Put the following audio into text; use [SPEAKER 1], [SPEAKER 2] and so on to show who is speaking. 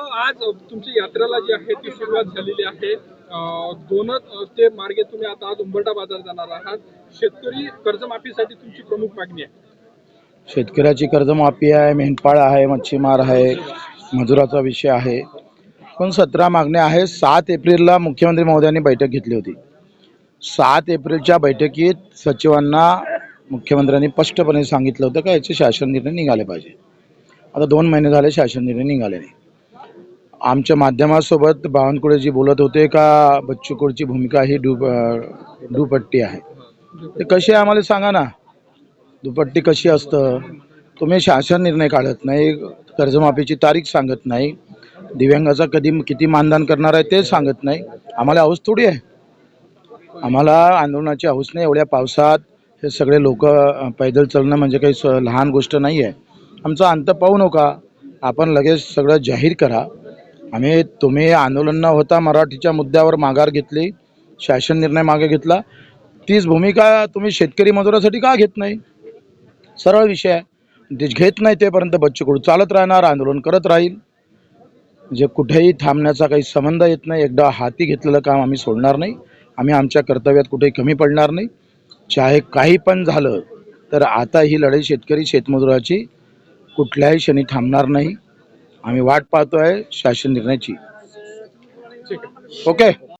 [SPEAKER 1] आज तुमची यात्रेला जी आहे ती सुरुवात झालेली आहे. दोनच ते मार्गे तुम्ही आता आज उंबरठा बाजार जाणार आहात. शेतकरी कर्जमाफीसाठी तुमची प्रमुख मागणी आहे.
[SPEAKER 2] शेतकऱ्याची कर्जमाफी आहे मेंढपाळ आहे मच्छीमार आहे मजुराचा विषय आहे. पण सतरा मागण्या आहे सात एप्रिलला मुख्यमंत्री महोदयांनी बैठक घेतली होती. सात एप्रिलच्या बैठकीत सचिवांना मुख्यमंत्र्यांनी स्पष्टपणे सांगितलं होतं का याचे शासन निर्णय निघाले पाहिजे. आता दोन महिने झाले शासन निर्णय निघाले नाही. आमच्या माध्यमासोबत बावनकुळेजी बोलत होते का बच्चू कडूची भूमिका ही डुप दुपट्टी आहे? ते कशी आहे आम्हाला सांगा ना. दुपट्टी कशी असतं? तुम्ही शासन निर्णय काढत नाही कर्जमाफीची तारीख सांगत नाही दिव्यांगाचा कधी किती मानधन करणार आहे ते सांगत नाही. आम्हाला हौस थोडी आहे. आम्हाला आंदोलनाची हौस नाही एवढ्या पावसात हे सगळे लोक पैदल चालणं म्हणजे काही स लहान गोष्ट नाही आहे आमचा अंत पाहू नका. आपण लगेच सगळं जाहीर करा. आम्ही तुम्ही आंदोलन न होता मराठीच्या मुद्द्यावर माघार घेतली शासन निर्णय मागे घेतला. तीच भूमिका तुम्ही शेतकरी मजुरासाठी का घेत नाही? सरळ विषय आहे. घेत नाही तेपर्यंत बच्चूकडू चालत राहणार आंदोलन करत राहील? म्हणजे कुठेही थांबण्याचा काही संबंध येत नाही एकदा हाती घेतलेलं काम आम्ही सोडणार नाही. आम्ही आमच्या कर्तव्यात कुठेही कमी पडणार नाही. चाहे काही पण झालं तर आता ही लढाई शेतकरी शेतमजुराची कुठल्याही क्षणी थांबणार नाही. आम्ही वाट पाहतो आहे शासन निर्णयाची. ओके?